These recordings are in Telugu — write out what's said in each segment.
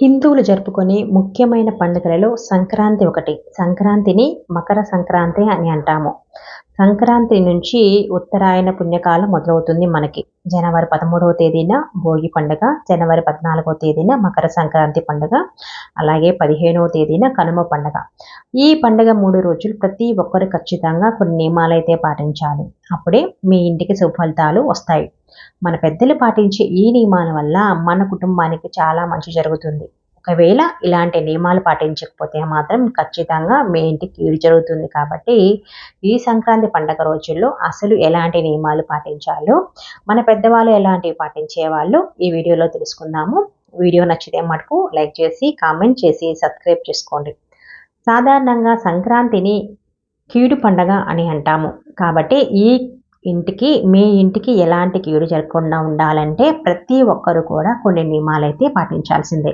హిందువులు జరుపుకునే ముఖ్యమైన పండుగలలో సంక్రాంతి ఒకటి. సంక్రాంతిని మకర సంక్రాంతి అని అంటాము. సంక్రాంతి నుంచి ఉత్తరాయణ పుణ్యకాలం మొదలవుతుంది మనకి. జనవరి పదమూడవ తేదీన భోగి పండుగ జనవరి పద్నాలుగవ తేదీన మకర సంక్రాంతి పండుగ అలాగే పదిహేనవ తేదీన కనుమ పండుగ. ఈ పండుగ మూడు రోజులు ప్రతి ఒక్కరు ఖచ్చితంగా కొన్ని నియమాలు అయితే పాటించాలి. అప్పుడే మీ ఇంటికి సుఫలితాలు వస్తాయి. మన పెద్దలు పాటించే ఈ నియమాల వల్ల మన కుటుంబానికి చాలా మంచి జరుగుతుంది. ఒకవేళ ఇలాంటి నియమాలు పాటించకపోతే మాత్రం ఖచ్చితంగా మీ ఇంటికి కీడు జరుగుతుంది కాబట్టి ఈ సంక్రాంతి పండగ రోజుల్లో అసలు ఎలాంటి నియమాలు పాటించాలో మన పెద్దవాళ్ళు ఎలాంటివి పాటించేవాళ్ళు ఈ వీడియోలో తెలుసుకుందాము. వీడియో నచ్చితే మటుకు లైక్ చేసి కామెంట్ చేసి సబ్స్క్రైబ్ చేసుకోండి. సాధారణంగా సంక్రాంతిని కీడు పండగ అని అంటాము. కాబట్టి ఈ ఇంటికి మీ ఇంటికి ఎలాంటి కీడు జరగకుండా ఉండాలంటే ప్రతి ఒక్కరు కూడా కొన్ని నియమాలైతే పాటించాల్సిందే.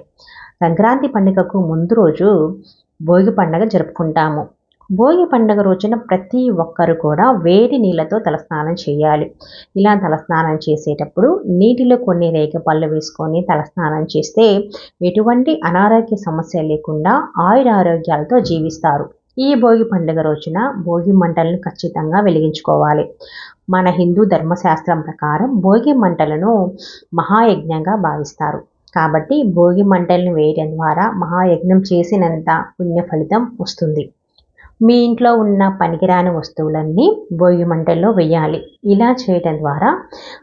సంక్రాంతి పండుగకు ముందు రోజు భోగి పండుగ జరుపుకుంటాము. భోగి పండుగ రోజున ప్రతి ఒక్కరు కూడా వేడి నీళ్ళతో తలస్నానం చేయాలి. ఇలా తలస్నానం చేసేటప్పుడు నీటిలో కొన్ని రేగపళ్ళు వేసుకొని తలస్నానం చేస్తే ఎటువంటి అనారోగ్య సమస్య లేకుండా ఆయుర ఆరోగ్యాలతో జీవిస్తారు. ఈ భోగి పండుగ రోజున భోగి మంటలను ఖచ్చితంగా వెలిగించుకోవాలి. మన హిందూ ధర్మశాస్త్రం ప్రకారం భోగి మంటలను మహాయజ్ఞంగా భావిస్తారు. కాబట్టి భోగి మంటలను వేయడం ద్వారా మహాయజ్ఞం చేసినంత పుణ్య ఫలితం వస్తుంది. మీ ఇంట్లో ఉన్న పనికిరాని వస్తువులన్నీ భోగి మంటల్లో వేయాలి. ఇలా చేయడం ద్వారా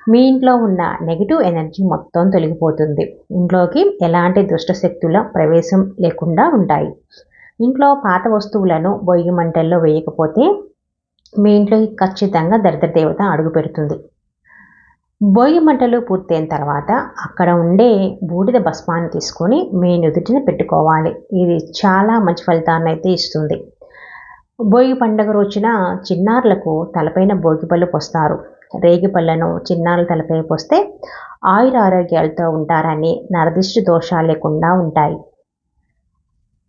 మీ ఇంట్లో ఉన్న నెగిటివ్ ఎనర్జీ మొత్తం తొలగిపోతుంది. ఇంట్లోకి ఎలాంటి దుష్టశక్తుల ప్రవేశం లేకుండా ఉంటాయి. ఇంట్లో పాత వస్తువులను భోగి మంటల్లో వేయకపోతే మీ ఇంట్లోకి ఖచ్చితంగా దరిద్ర దేవత అడుగు పెడుతుంది. భోగి మంటలు పూర్తయిన తర్వాత అక్కడ ఉండే బూడిద భస్మాన్ని తీసుకొని మీ నుదుటిని పెట్టుకోవాలి. ఇది చాలా మంచి ఫలితాన్ని అయితే ఇస్తుంది. భోగి పండుగ రోజున చిన్నారులకు తలపైన భోగి పళ్ళు పోస్తారు. రేగి పళ్ళను చిన్నారులు తలపై పోస్తే ఆయుర ఆరోగ్యాలతో ఉంటారని నరదిష్టి దోషాలు లేకుండా ఉంటాయి.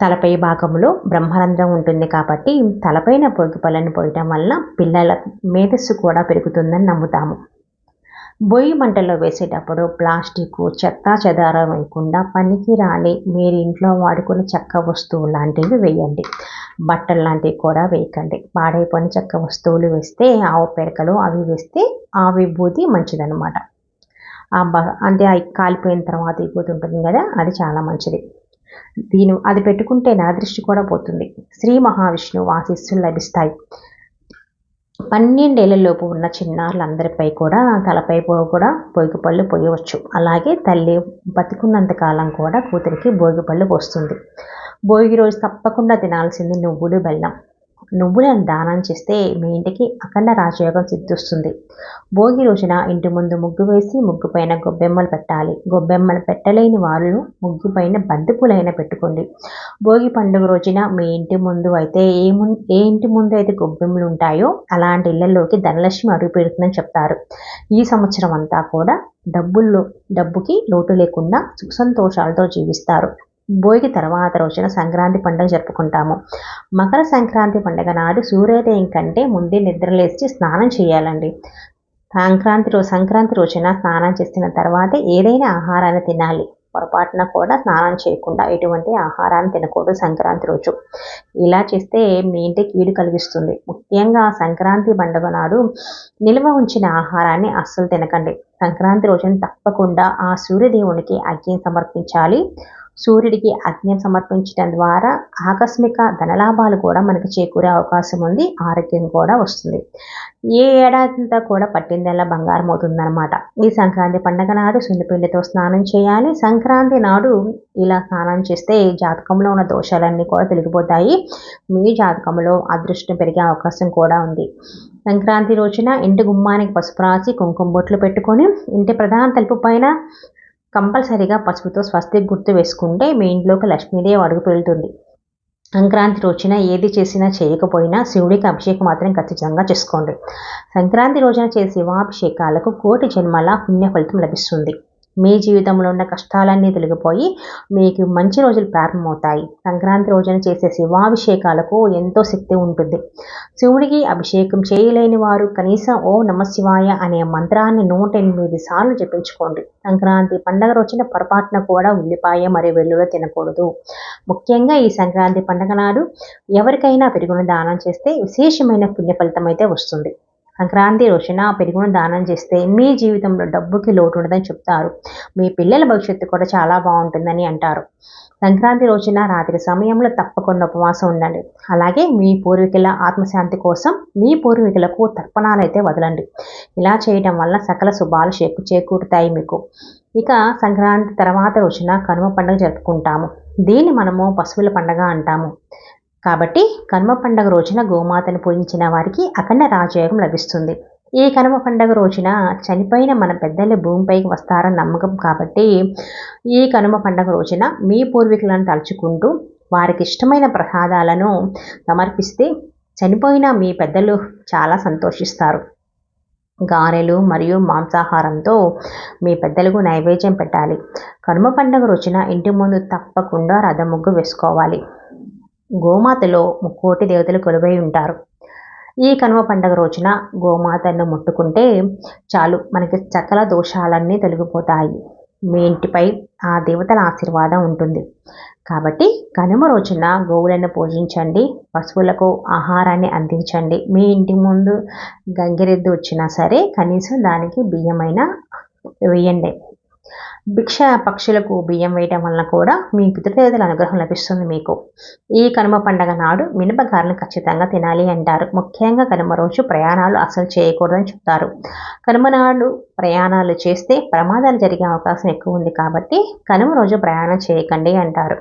తలపై భాగంలో బ్రహ్మరంధ్రం ఉంటుంది కాబట్టి తలపైన భోగి పళ్ళను పోయటం వల్ల పిల్లల మేధస్సు కూడా పెరుగుతుందని నమ్ముతాము. బొయ్యి మంటల్లో వేసేటప్పుడు ప్లాస్టిక్ చెత్త చెదారం వేయకుండా పనికిరాని మీరు ఇంట్లో వాడుకునే చెక్క వస్తువులు లాంటివి వేయండి. బట్టలు లాంటివి కూడా వేయకండి. పాడైపోయిన చెక్క వస్తువులు వేస్తే ఆవు పెడకలు అవి వేస్తే ఆ విభూతి మంచిదనమాట అంటే అవి కాలిపోయిన తర్వాత విభూతి ఉంటుంది కదా అది చాలా మంచిది. దీని అది పెట్టుకుంటే నా దృష్టి కూడా పోతుంది. శ్రీ మహావిష్ణువు ఆశీస్సులు లభిస్తాయి. పన్నెండేళ్ళలోపు ఉన్న చిన్నారులందరిపై కూడా తలపై కూడా భోగిపళ్ళు పోయవచ్చు. అలాగే తల్లి బతికున్నంత కాలం కూడా కూతురికి భోగిపళ్ళు పోస్తుంది. భోగి రోజు తప్పకుండా తినాల్సింది నువ్వులు బెల్లం. నువ్వులను దానం చేస్తే మీ ఇంటికి అఖండ రాజయోగం సిద్ధిస్తుంది. భోగి రోజున ఇంటి ముందు ముగ్గు వేసి ముగ్గు పైన గొబ్బెమ్మలు పెట్టాలి. గొబ్బెమ్మలు పెట్టలేని వాళ్ళు ముగ్గు పైన బంతిపూలైన పెట్టుకోండి. భోగి పండుగ రోజున మీ ఇంటి ముందు అయితే ఏ ము ఏ ఇంటి ముందు అయితే గొబ్బెమ్మలు ఉంటాయో అలాంటి ఇళ్ళలోకి ధనలక్ష్మి అడుగు పెడుతుందని చెప్తారు. ఈ సంవత్సరం అంతా కూడా డబ్బుల్లో డబ్బుకి లోటు లేకుండా సుఖ సంతోషాలతో జీవిస్తారు. భోగి తర్వాత రోజున సంక్రాంతి పండుగ జరుపుకుంటాము. మకర సంక్రాంతి పండుగ నాడు సూర్యోదయం కంటే ముందే నిద్రలేచి స్నానం చేయాలండి. సంక్రాంతి రోజు సంక్రాంతి రోజున స్నానం చేసిన తర్వాతే ఏదైనా ఆహారాన్ని తినాలి. పొరపాటున కూడా స్నానం చేయకుండా ఎటువంటి ఆహారాన్ని తినకూడదు సంక్రాంతి రోజు. ఇలా చేస్తే మీ ఇంటికి కీడు కలిగిస్తుంది. ముఖ్యంగా సంక్రాంతి పండుగ నాడు నిల్వ ఉంచిన ఆహారాన్ని అస్సలు తినకండి. సంక్రాంతి రోజున తప్పకుండా ఆ సూర్యదేవునికి అగ్ని సమర్పించాలి. సూర్యుడికి అగ్ని సమర్పించడం ద్వారా ఆకస్మిక ధనలాభాలు కూడా మనకు చేకూరే అవకాశం ఉంది ఆరోగ్యం కూడా వస్తుంది. ఏ ఏడాదంతా కూడా పట్టిందల్లా బంగారం అవుతుందన్నమాట. ఈ సంక్రాంతి పండగ నాడు సున్నిపిండితో స్నానం చేయాలి. సంక్రాంతి నాడు ఇలా స్నానం చేస్తే జాతకంలో ఉన్న దోషాలన్నీ కూడా తొలగిపోతాయి. మీ జాతకంలో అదృష్టం పెరిగే అవకాశం కూడా ఉంది. సంక్రాంతి రోజున ఇంటి గుమ్మానికి పసుపు రాసి కుంకుమ బొట్లు పెట్టుకొని ఇంటి ప్రధాన తలుపు పైన కంపల్సరీగా పసుపుతో స్వస్తికి గుర్తు వేసుకుంటే మీ ఇంట్లోకి లక్ష్మీదేవి అడుగు పెళ్తుంది సంక్రాంతి రోజున ఏది చేసినా చేయకపోయినా శివుడికి అభిషేకం మాత్రం ఖచ్చితంగా చేసుకోండి. సంక్రాంతి రోజున చేసే శివాభిషేకాలకు కోటి జన్మల పుణ్య ఫలితం లభిస్తుంది. మీ జీవితంలో ఉన్న కష్టాలన్నీ తొలగిపోయి మీకు మంచి రోజులు ప్రారంభమవుతాయి. సంక్రాంతి రోజున చేసే శివాభిషేకాలకు ఎంతో శక్తి ఉంటుంది. శివుడికి అభిషేకం చేయలేని వారు కనీసం ఓ నమశివాయ అనే మంత్రాన్ని నూట ఎనిమిది సార్లు జపించుకోండి. సంక్రాంతి పండగ రోజున పొరపాటున కూడా ఉల్లిపాయ మరియు వెల్లుల్లి తినకూడదు. ముఖ్యంగా ఈ సంక్రాంతి పండగ నాడు ఎవరికైనా పెరుగును దానం చేస్తే విశేషమైన పుణ్య ఫలితం అయితే వస్తుంది. సంక్రాంతి రోజున పెరుగును దానం చేస్తే మీ జీవితంలో డబ్బుకి లోటు ఉండదని చెప్తారు. మీ పిల్లల భవిష్యత్తు కూడా చాలా బాగుంటుందని అంటారు. సంక్రాంతి రోజున రాత్రి సమయంలో తప్పకుండా ఉపవాసం ఉండండి. అలాగే మీ పూర్వీకుల ఆత్మశాంతి కోసం మీ పూర్వీకులకు తర్పణాలు అయితే వదలండి. ఇలా చేయడం వల్ల సకల శుభాలు చేకు చేకూరుతాయి మీకు. ఇక సంక్రాంతి తర్వాత రోజున కనుమ పండుగ జరుపుకుంటాము. దీన్ని మనము పశువుల పండుగ అంటాము. కాబట్టి కనుమ పండగ రోజున గోమాతను పూజించిన వారికి అఖండ రాజయోగం లభిస్తుంది. ఈ కనుమ పండగ రోజున చనిపోయిన మన పెద్దలు భూమిపైకి వస్తారని నమ్మకం కాబట్టి ఈ కనుమ పండగ రోజున మీ పూర్వీకులను తలుచుకుంటూ వారికి ఇష్టమైన ప్రసాదాలను సమర్పిస్తే చనిపోయిన మీ పెద్దలు చాలా సంతోషిస్తారు. గారెలు మరియు మాంసాహారంతో మీ పెద్దలకు నైవేద్యం పెట్టాలి. కనుమ పండుగ రోజున ఇంటి ముందు తప్పకుండా రథ ముగ్గు వేసుకోవాలి. గోమాతలో ముక్కోటి దేవతలు కొలువై ఉంటారు. ఈ కనుమ పండగ రోజున గోమాతను ముట్టుకుంటే చాలు మనకి సకల దోషాలన్నీ తొలగిపోతాయి. మీ ఇంటిపై ఆ దేవతల ఆశీర్వాదం ఉంటుంది. కాబట్టి కనుమ రోజున గోవులను పూజించండి పశువులకు ఆహారాన్ని అందించండి. మీ ఇంటి ముందు గంగిరెద్దు వచ్చినా సరే కనీసం దానికి బియ్యమైన వేయండి. భిక్ష పక్షులకు బియ్యం వేయటం వలన కూడా మీ పితృదేవతల అనుగ్రహం లభిస్తుంది మీకు. ఈ కనుమ పండగ నాడు మినపగారలు ఖచ్చితంగా తినాలి అంటారు. ముఖ్యంగా కనుమ రోజు ప్రయాణాలు అసలు చేయకూడదని చెప్తారు. కనుమ నాడు ప్రయాణాలు చేస్తే ప్రమాదాలు జరిగే అవకాశం ఎక్కువ ఉంది కాబట్టి కనుమ రోజు ప్రయాణం చేయకండి అంటారు.